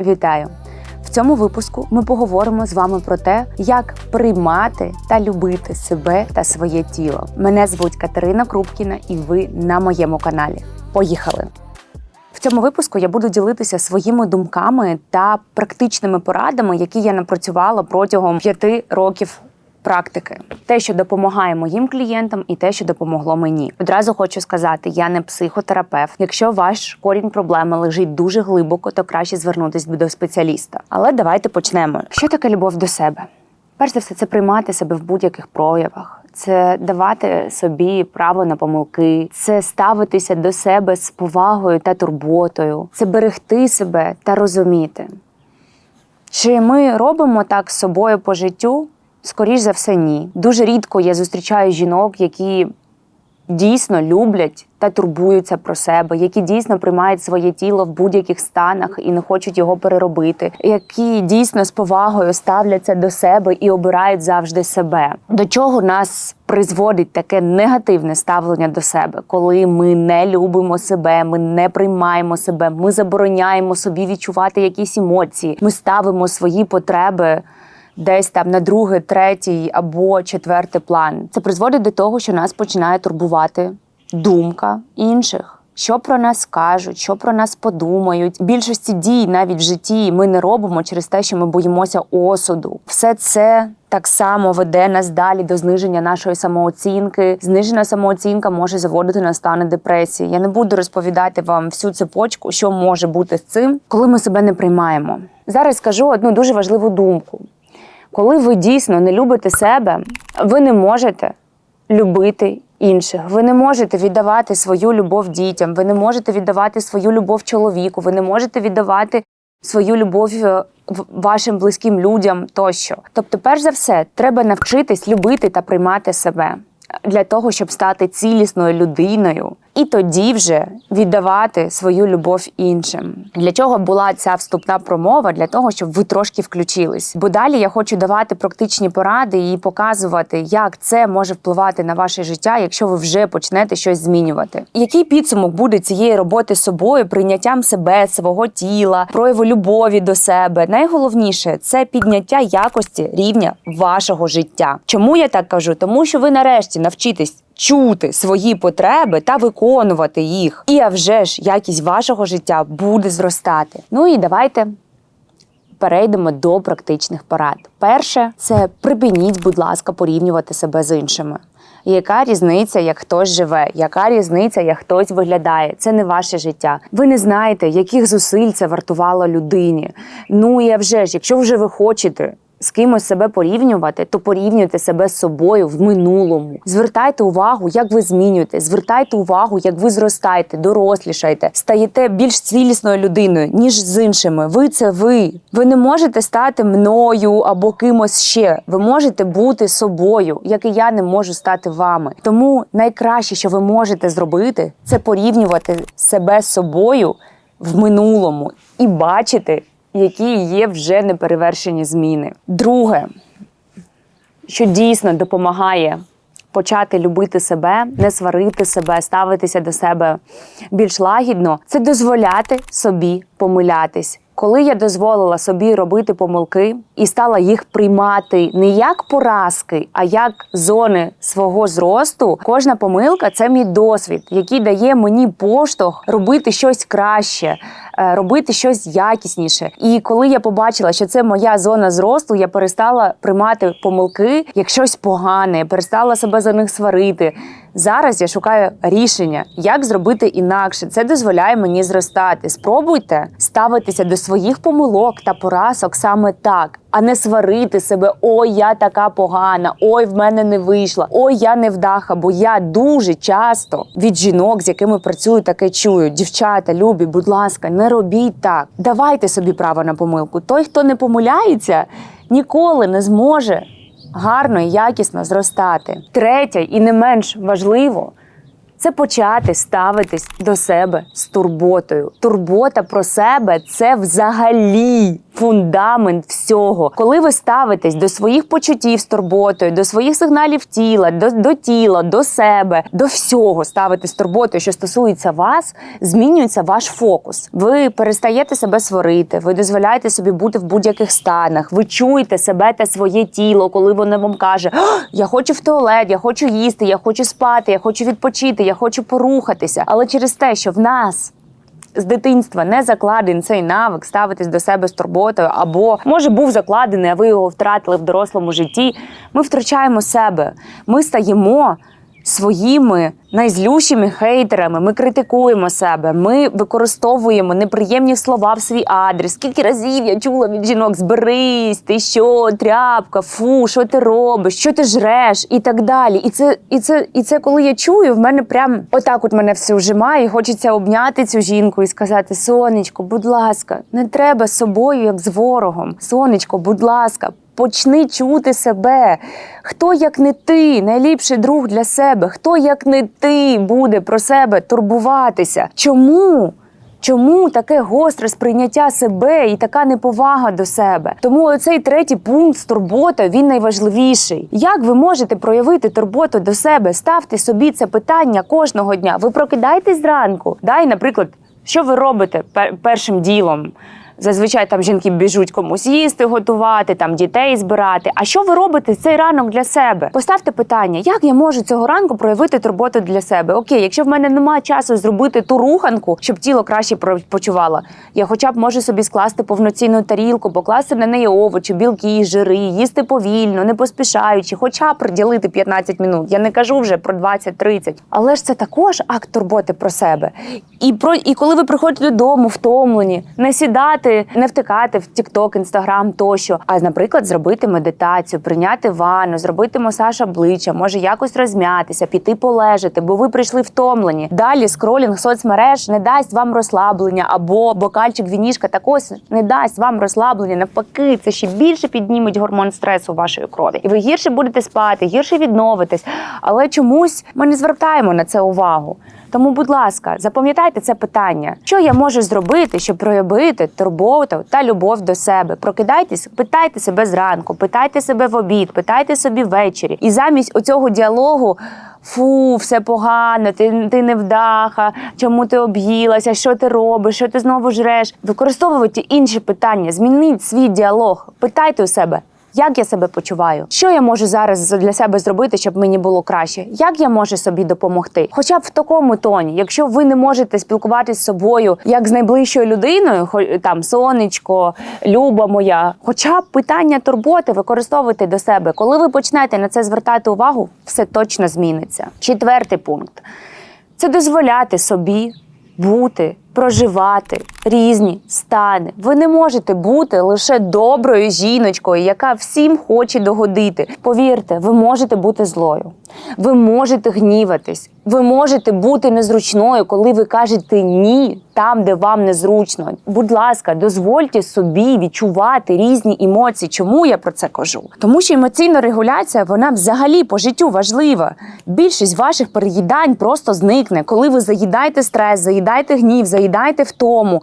Вітаю! В цьому випуску ми поговоримо з вами про те, як приймати та любити себе та своє тіло. Мене звуть Катерина Крупкіна, і ви на моєму каналі. Поїхали! В цьому випуску я буду ділитися своїми думками та практичними порадами, які я напрацювала протягом п'яти років. Практики, те, що допомагає моїм клієнтам, і те, що допомогло мені. Одразу хочу сказати, я не психотерапевт. Якщо ваш корінь проблеми лежить дуже глибоко, то краще звернутися до спеціаліста. Але давайте почнемо. Що таке любов до себе? Перш за все, це приймати себе в будь-яких проявах. Це давати собі право на помилки, це ставитися до себе з повагою та турботою, це берегти себе та розуміти. Чи ми робимо так з собою по життю? Скоріш за все, ні. Дуже рідко я зустрічаю жінок, які дійсно люблять та турбуються про себе, які дійсно приймають своє тіло в будь-яких станах і не хочуть його переробити, які дійсно з повагою ставляться до себе і обирають завжди себе. До чого нас призводить таке негативне ставлення до себе, коли ми не любимо себе, ми не приймаємо себе, ми забороняємо собі відчувати якісь емоції, ми ставимо свої потреби десь там на другий, третій або четвертий план. Це призводить до того, що нас починає турбувати думка інших. Що про нас кажуть, що про нас подумають. Більшості дій навіть в житті ми не робимо через те, що ми боїмося осуду. Все це так само веде нас далі до зниження нашої самооцінки. Знижена самооцінка може заводити на стани депресії. Я не буду розповідати вам всю цепочку, що може бути з цим, коли ми себе не приймаємо. Зараз скажу одну дуже важливу думку. Коли ви дійсно не любите себе, ви не можете любити інших. Ви не можете віддавати свою любов дітям, ви не можете віддавати свою любов чоловіку, ви не можете віддавати свою любов е, вашим близьким людям тощо. Тобто, перш за все, треба навчитись любити та приймати себе для того, щоб стати цілісною людиною, і тоді вже віддавати свою любов іншим. Для чого була ця вступна промова? Для того, щоб ви трошки включились. Бо далі я хочу давати практичні поради і показувати, як це може впливати на ваше життя, якщо ви вже почнете щось змінювати. Який підсумок буде цієї роботи з собою, прийняттям себе, свого тіла, прояву любові до себе? Найголовніше це підняття якості рівня вашого життя. Чому я так кажу? Тому що ви нарешті навчитесь чути свої потреби та виконувати їх. І а вже ж якість вашого життя буде зростати. Ну і давайте. Перейдемо до практичних порад. Перше, це припиніть, будь ласка, порівнювати себе з іншими. Яка різниця, як хтось живе? Яка різниця, як хтось виглядає? Це не ваше життя. Ви не знаєте, яких зусиль це вартувало людині. Ну і вже ж, якщо вже ви хочете з кимось себе порівнювати, то порівнюйте себе з собою в минулому. Звертайте увагу, як ви змінюєте. Звертайте увагу, як ви зростаєте, дорослішаєте, стаєте більш цілісною людиною, ніж з іншими. Ви це ви. Ви не можете стати мною або кимось ще. Ви можете бути собою, як і я не можу стати вами. Тому найкраще, що ви можете зробити, це порівнювати себе з собою в минулому і бачити, які є вже неперевершені зміни. Друге, що дійсно допомагає почати любити себе, не сварити себе, ставитися до себе більш лагідно, це дозволяти собі помилятись. Коли я дозволила собі робити помилки і стала їх приймати не як поразки, а як зони свого зросту, кожна помилка це мій досвід, який дає мені поштовх робити щось краще, е, робити щось якісніше. І коли я побачила, що це моя зона зросту, я перестала приймати помилки як щось погане, перестала себе за них сварити. Зараз я шукаю рішення, як зробити інакше. Це дозволяє мені зростати. Спробуйте ставитися до своїх помилок та поразок саме так, а не сварити себе. Ой, я така погана, ой, в мене не вийшло, ой, я не вдаха. Бо я дуже часто від жінок, з якими працюю, таке чую. Дівчата, любі, будь ласка, не робіть так. Давайте собі право на помилку. Той, хто не помиляється, ніколи не зможе гарно і якісно зростати. Третє, і не менш важливо, це почати ставитись до себе з турботою. Турбота про себе це взагалі фундамент всього. Коли ви ставитесь до своїх почуттів з турботою, до своїх сигналів тіла, до, до тіла, до себе, до всього ставите з турботою, що стосується вас, змінюється ваш фокус. Ви перестаєте себе сварити, ви дозволяєте собі бути в будь-яких станах. Ви чуєте себе та своє тіло, коли воно вам каже: Я хочу в туалет, я хочу їсти, я хочу спати, я хочу відпочити, я хочу порухатися. Але через те, що в нас з дитинства не закладений цей навик ставитись до себе з турботою, або може був закладений, а ви його втратили в дорослому житті. Ми втрачаємо себе. Ми стаємо своїми найзлющими хейтерами. Ми критикуємо себе. Ми використовуємо неприємні слова в свій адрес. Скільки разів я чула від жінок: зберись, ти що, тряпка, фу, що ти робиш, що ти жреш, і так далі. І це, і це, і це коли я чую, в мене прям отак от мене все вжимає, і хочеться обняти цю жінку і сказати: Сонечко, будь ласка, не треба з собою, як з ворогом. Сонечко, будь ласка. Почни чути себе. Хто як не ти, найліпший друг для себе? Хто як не ти буде про себе турбуватися? Чому? Чому таке гостре сприйняття себе і така неповага до себе? Тому оцей третій пункт турбота він найважливіший. Як ви можете проявити турботу до себе? Ставте собі це питання кожного дня. Ви прокидаєтесь зранку. Дай, наприклад, що ви робите пер- першим ділом? Зазвичай там жінки біжуть комусь їсти, готувати, там дітей збирати. А що ви робите цей ранок для себе? Поставте питання, як я можу цього ранку проявити турботу для себе? Окей, якщо в мене немає часу зробити ту руханку, щоб тіло краще почувало, я хоча б можу собі скласти повноцінну тарілку, покласти на неї овочі, білки, жири, їсти повільно, не поспішаючи, хоча б приділити 15 минут. Я не кажу вже про 20-30. Але ж це також акт турботи про себе. І про і коли ви приходите додому втомлені, не сідати, не втикати в TikTok, Instagram тощо, а наприклад, зробити медитацію, прийняти ванну, зробити масаж обличчя, може якось розм'ятися, піти полежати, бо ви прийшли втомлені. Далі скролінг соцмереж не дасть вам розслаблення, або бокальчик вінішка також не дасть вам розслаблення. Навпаки, це ще більше підніметь гормон стресу вашої крові. І ви гірше будете спати, гірше відновитесь. Але чомусь ми не звертаємо на це увагу. Тому, будь ласка, запам'ятайте це питання: що я можу зробити, щоб проявити турботу та любов до себе? Прокидайтесь, питайте себе зранку, питайте себе в обід, питайте собі ввечері. І замість оцього діалогу. Фу, все погано, ти, ти невдаха, чому ти об'їлася, що ти робиш, що ти знову жреш. Використовуйте інші питання, змініть свій діалог, питайте у себе, як я себе почуваю? Що я можу зараз для себе зробити, щоб мені було краще? Як я можу собі допомогти? Хоча б в такому тоні, якщо ви не можете спілкуватися з собою як з найближчою людиною, там сонечко, люба моя, хоча б питання турботи використовуйте до себе. Коли ви почнете на це звертати увагу, все точно зміниться. Четвертий пункт це дозволяти собі бути, проживати різні стани. Ви не можете бути лише доброю жіночкою, яка всім хоче догодити. Повірте, ви можете бути злою, ви можете гніватись, ви можете бути незручною, коли ви кажете ні там, де вам незручно. Будь ласка, дозвольте собі відчувати різні емоції. Чому я про це кажу? Тому що емоційна регуляція вона взагалі по життю важлива. Більшість ваших переїдань просто зникне, коли ви заїдаєте стрес, заїдаєте гнів, заїдаєте втому.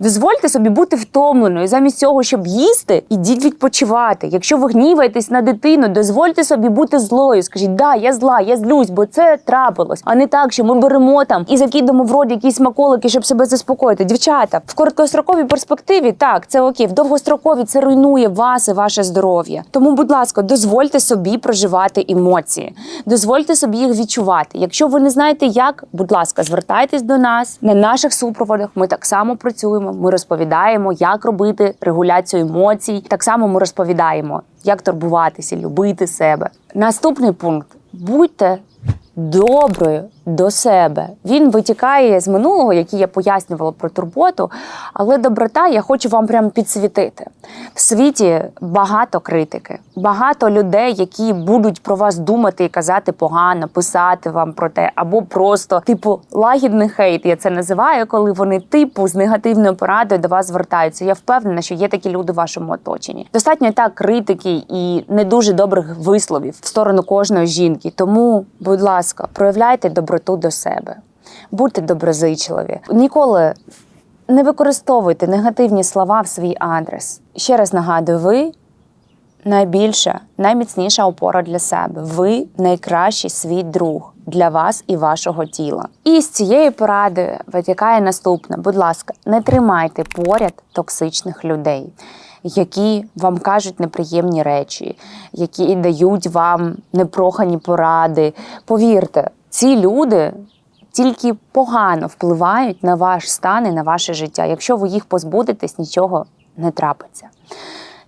Дозвольте собі бути втомленою. Замість цього, щоб їсти, ідіть відпочивати. Якщо ви гніваєтесь на дитину, дозвольте собі бути злою. Скажіть, да, я зла, я злюсь, бо це трапилось. А не так, що ми беремо там і закидаємо в рот якісь смаколики, щоб себе заспокоїти. Дівчата, в короткостроковій перспективі так, це окей. В довгостроковій це руйнує вас і ваше здоров'я. Тому, будь ласка, дозвольте собі проживати емоції, дозвольте собі їх відчувати. Якщо ви не знаєте, як, будь ласка, звертайтесь до нас на наших супроводах. Ми так само працюємо. Ми розповідаємо, як робити регуляцію емоцій. Так само ми розповідаємо, як турбуватися, любити себе. Наступний пункт: будьте доброю до себе. Він витікає з минулого, який я пояснювала про турботу. Але доброта я хочу вам прям підсвітити. В світі багато критики, багато людей, які будуть про вас думати і казати погано, писати вам про те, або просто типу лагідний хейт. Я це називаю, коли вони типу з негативною порадою до вас звертаються. Я впевнена, що є такі люди в вашому оточенні. Достатньо так критики і не дуже добрих висловів в сторону кожної жінки. Тому, будь ласка, проявляйте доброту до себе, будьте доброзичливі. Ніколи Не використовуйте негативні слова в свій адрес. Ще раз нагадую, ви найбільша, найміцніша опора для себе. Ви найкращий свій друг для вас і вашого тіла. І з цієї поради витікає наступне: будь ласка, не тримайте поряд токсичних людей. Які вам кажуть неприємні речі, які дають вам непрохані поради. Повірте, ці люди тільки погано впливають на ваш стан і на ваше життя. Якщо ви їх позбудетесь, нічого не трапиться.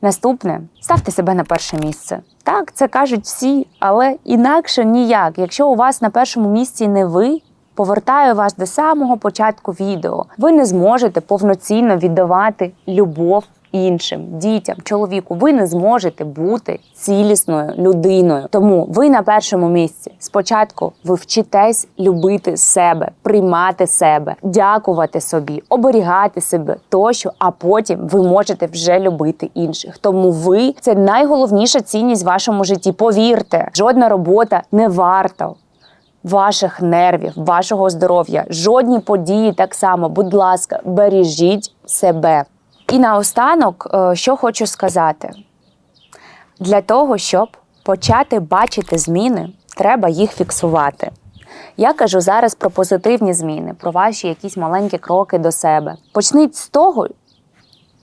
Наступне ставте себе на перше місце. Так, це кажуть всі, але інакше ніяк. Якщо у вас на першому місці не ви, повертаю вас до самого початку відео. Ви не зможете повноцінно віддавати любов іншим дітям, чоловіку. Ви не зможете бути цілісною людиною. Тому ви на першому місці. Спочатку ви вчитесь любити себе, приймати себе, дякувати собі, оберігати себе тощо, а потім ви можете вже любити інших. Тому ви це найголовніша цінність в вашому житті. Повірте, жодна робота не варта ваших нервів, вашого здоров'я. Жодні події так само. Будь ласка, бережіть себе. І наостанок, е, що хочу сказати: для того, щоб почати бачити зміни, треба їх фіксувати. Я кажу зараз про позитивні зміни, про ваші якісь маленькі кроки до себе. Почніть з того,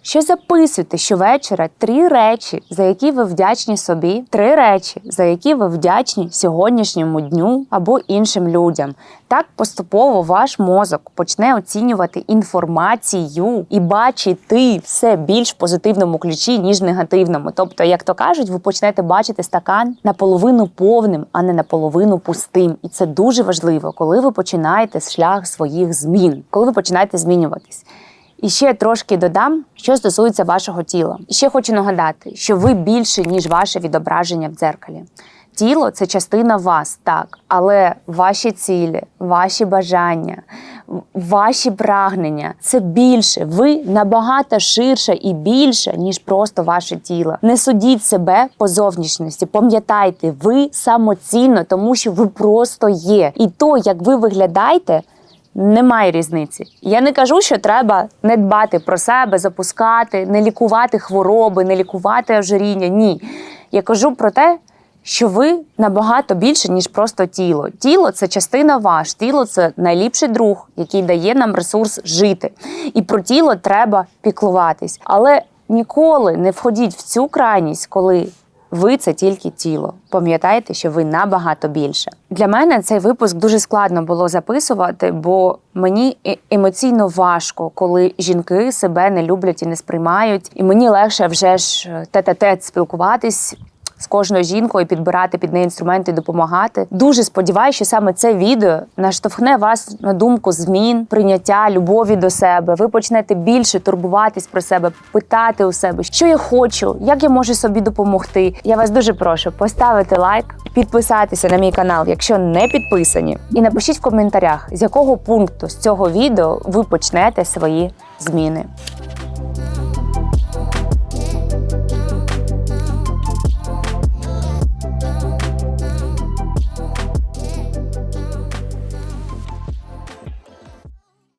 що записуйте щовечора три речі, за які ви вдячні собі, три речі, за які ви вдячні сьогоднішньому дню або іншим людям. Так поступово ваш мозок почне оцінювати інформацію і бачити все більш позитивному ключі, ніж негативному. Тобто, як то кажуть, ви почнете бачити стакан наполовину повним, а не наполовину пустим. І це дуже важливо, коли ви починаєте шлях своїх змін, коли ви починаєте змінюватись. І ще трошки додам, що стосується вашого тіла. Ще хочу нагадати, що ви більше, ніж ваше відображення в дзеркалі. Тіло це частина вас, так, але ваші цілі, ваші бажання, ваші прагнення це більше. Ви набагато ширше і більше, ніж просто ваше тіло. Не судіть себе по зовнішності. Пам'ятайте, ви самоцінно, тому що ви просто є. І то, як ви виглядаєте. Немає різниці. Я не кажу, що треба не дбати про себе, запускати, не лікувати хвороби, не лікувати ожиріння. Ні. Я кажу про те, що ви набагато більше, ніж просто тіло. Тіло це частина ваш, тіло це найліпший друг, який дає нам ресурс жити. І про тіло треба піклуватись. Але ніколи не входіть в цю крайність, коли ви це тільки тіло. Пам'ятайте, що ви набагато більше. Для мене цей випуск дуже складно було записувати, бо мені е- емоційно важко, коли жінки себе не люблять і не сприймають. І мені легше вже ж е, тет-а-тет спілкуватись. З кожною жінкою підбирати під неї інструменти допомагати. Дуже сподіваюся, що саме це відео наштовхне вас на думку змін, прийняття, любові до себе. Ви почнете більше турбуватись про себе, питати у себе, що я хочу, як я можу собі допомогти. Я вас дуже прошу поставити лайк, підписатися на мій канал, якщо не підписані, і напишіть в коментарях, з якого пункту з цього відео ви почнете свої зміни.